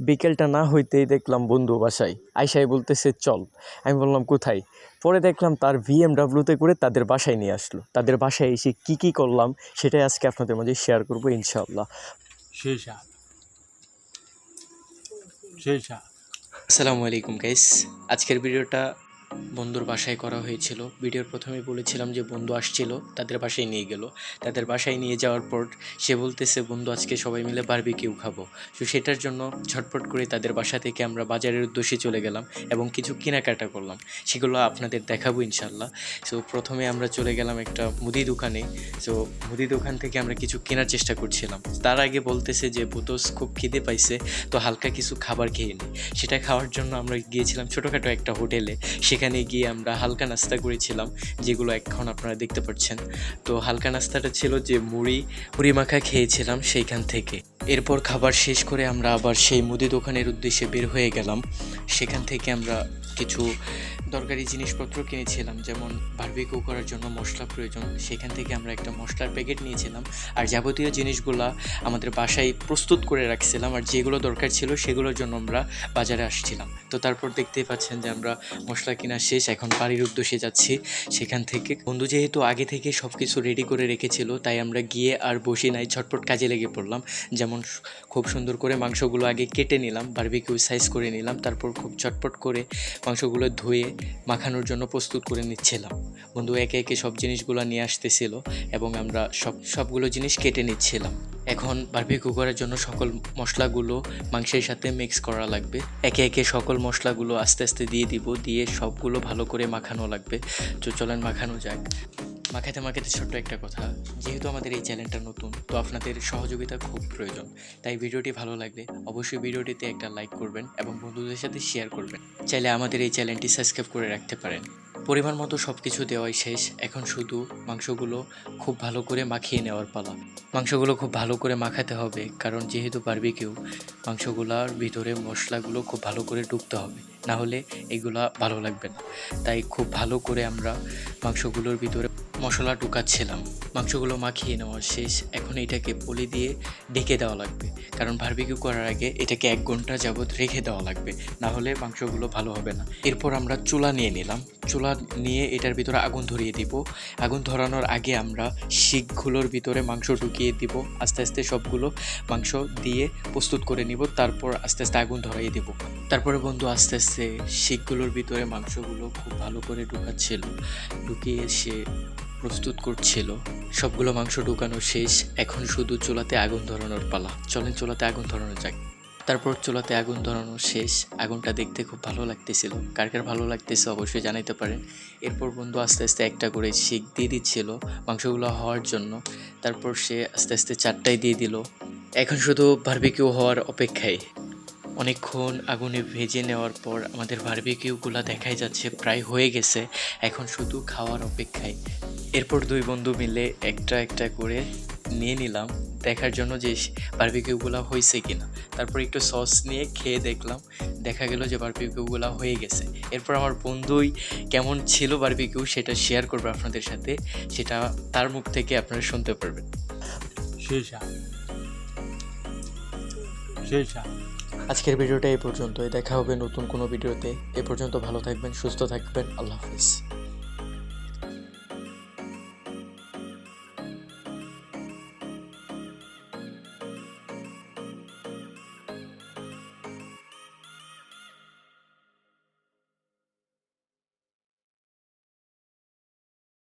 বিকেলটা না হইতেই দেখলাম বন্ধু বাসায়। আইসাই বলতেছে চল। আমি বললাম কোথায়? পরে দেখলাম তার ভিএমডাব্লিউতে করে তাদের বাসায় নিয়ে আসলো। তাদের বাসায় এসে কি কি করলাম সেটাই আজকে আপনাদের মাঝে শেয়ার করব ইনশাআল্লাহ। আসসালামু আলাইকুম গাইস আজকের ভিডিওটা বন্ধুর বাসায় করা হয়েছিল। ভিডিওর প্রথমে বলেছিলাম যে বন্ধু আসছিল, তাদের বাসায় নিয়ে গেল। তাদের বাসায় নিয়ে যাওয়ার পর সে বলতেছে, বন্ধু, আজকে সবাই মিলে বারবিকিউ খাব। তো সেটার জন্য ঝটপট করে তাদের বাসা থেকে আমরা বাজারের উদ্দেশ্যে চলে গেলাম এবং কিছু কেনাকাটা করলাম। সেগুলো আপনাদের দেখাবো ইনশাল্লাহ সো প্রথমে আমরা চলে গেলাম একটা মুদি দোকানে। সো মুদি দোকান থেকে আমরা কিছু কেনার চেষ্টা করছিলাম। তার আগে বলতেছে যে, বুতোস খুব খিদে পাইছে, তো হালকা কিছু খাবার খেয়ে নিই সেটা খাওয়ার জন্য আমরা গিয়েছিলাম ছোটোখাটো একটা হোটেলে। সেখানে গিয়ে আমরা হালকা নাস্তা করেছিলাম, যেগুলো এখন আপনারা দেখতে পাচ্ছেন। তো হালকা নাস্তাটা ছিল যে মুড়ি মুড়ি মাখা খেয়েছিলাম সেইখান থেকে। এরপর খাবার শেষ করে আমরা আবার সেই মুদি দোকানের উদ্দেশ্যে বের হয়ে গেলাম। সেখান থেকে আমরা কিছু দরকারি জিনিসপত্র কিনেছিলাম, যেমন বারবিকিউ করার জন্য মশলা প্রয়োজন। সেখান থেকে আমরা একটা মশলার প্যাকেট নিয়েছিলাম। আর যাবতীয় জিনিসগুলা আমাদের বাসায় প্রস্তুত করে রাখছিলাম, আর যেগুলো দরকার ছিল সেগুলোর জন্য আমরা বাজারে আসছিলাম। তো তারপর দেখতেই পাচ্ছেন যে আমরা মশলা কেনা শেষ, এখন বাড়ির উদ্দেশ্যে যাচ্ছি। সেখান থেকে বন্ধু যেহেতু আগে থেকে সব কিছু রেডি করে রেখেছিল, তাই আমরা গিয়ে আর বসি নাই, ঝটপট কাজে লেগে পড়লাম। যেমন খুব সুন্দর করে মাংসগুলো আগে কেটে নিলাম বারবিকিউ সাইজ করে নিলাম, তারপর খুব চটপট করে মাংসগুলো ধুয়ে মাখানোর জন্য প্রস্তুত করে নিচ্ছিলাম। বন্ধু একে একে সব জিনিসগুলো নিয়ে আসতেছিল এবং আমরা সব, সবগুলো জিনিস কেটে নিচ্ছিলাম। এখন বারবিকিউ করার জন্য সকল মশলাগুলো মাংসের সাথে মিক্স করা লাগবে। একে একে সকল মশলাগুলো আস্তে আস্তে দিয়ে দিব, দিয়ে সবগুলো ভালো করে মাখানো লাগবে। তো চলেন মাখানো যাক। মাখাতে মাখাতে ছোট্ট একটা কথা। যেহেতু আমাদের এই চ্যানেলটা নতুন, তো আপনাদের সহযোগিতা খুব প্রয়োজন। তাই ভিডিওটি ভালো লাগলে অবশ্যই ভিডিওটিতে একটা লাইক করবেন এবং বন্ধুদের সাথে শেয়ার করবেন। চাইলে আমাদের এই চ্যানেলটি সাবস্ক্রাইব করে রাখতে পারেন। পরিমাণ মতো সব কিছু দেওয়াই শেষ। এখন শুধু মাংসগুলো খুব ভালো করে মাখিয়ে নেওয়ার পালা। মাংসগুলো খুব ভালো করে মাখাতে হবে, কারণ যেহেতু বারবিকিউ মাংসগুলোর ভিতরে মশলাগুলো খুব ভালো করে ঢুকতে হবে। না হলে এগুলা ভালো লাগবে না। তাই খুব ভালো করে আমরা মাংসগুলোর ভিতরে মশলা ঢুকাচ্ছিলাম মাংসগুলো মাখিয়ে নেওয়া শেষ। এখন এটাকে পলি দিয়ে ঢেকে দেওয়া লাগবে। কারণ বারবিকিউ করার আগে এটাকে এক ঘণ্টা যাবত রেখে দেওয়া লাগবে। না হলে মাংসগুলো ভালো হবে না। এরপর আমরা চুলা নিয়ে নিলাম। চুলা নিয়ে এটার ভিতরে আগুন ধরিয়ে দিব। আগুন ধরানোর আগে আমরা শিকগুলোর ভিতরে মাংস ঢুকিয়ে দিব। আস্তে আস্তে সবগুলো মাংস দিয়ে প্রস্তুত করে নিব, তারপর আস্তে আস্তে আগুন ধরাইয়ে দিব। তারপরে বন্ধু, আস্তে আস্তে শিকগুলোর ভিতরে মাংসগুলো খুব ভালো করে ঢুকাচ্ছিল, ঢুকিয়ে সে প্রস্তুত করছিল। সবগুলো মাংস ঢুকানো শেষ, এখন শুধু চুলাতে আগুন ধরানোর পালা। চলেন চুলাতে আগুন ধরানো যাক। তারপর চুলাতে আগুন ধরানো শেষ। আগুনটা দেখতে খুব ভালো লাগতেছিল। কার কার ভালো লাগতেছে অবশ্যই জানাইতে পারেন। এরপর বন্ধু আস্তে আস্তে একটা করে শিক দিয়ে দিচ্ছিল মাংসগুলো হওয়ার জন্য। তারপর সে আস্তে আস্তে চারটায় দিয়ে দিল। এখন শুধু বারবিকিউ হওয়ার অপেক্ষায়। অনেকক্ষণ আগুনে ভেজে নেওয়ার পর আমাদের বারবিকিউগুলো দেখাই যাচ্ছে, প্রায় হয়ে গেছে। এখন শুধু খাওয়ার অপেক্ষায়। এরপর দুই বন্ধু মিলে একটা একটা করে নিয়ে নিলাম। দেখার জন্য যে বারবিকিউগুলো হয়েছে কিনা। তারপর একটু সস নিয়ে খেয়ে দেখলাম দেখা গেল যে বারবিকিউগুলো হয়ে গেছে। এরপর আমার বন্ধুই কেমন ছিল বারবিকিউ সেটা শেয়ার করবে আপনাদের সাথে সেটা তার মুখ থেকে আপনারা শুনতে পারবেন। আজকের ভিডিওটা এই পর্যন্তই দেখা হবে নতুন কোনো ভিডিওতে। এ পর্যন্ত ভালো থাকবেন সুস্থ থাকবেন আল্লাহ হাফিজ।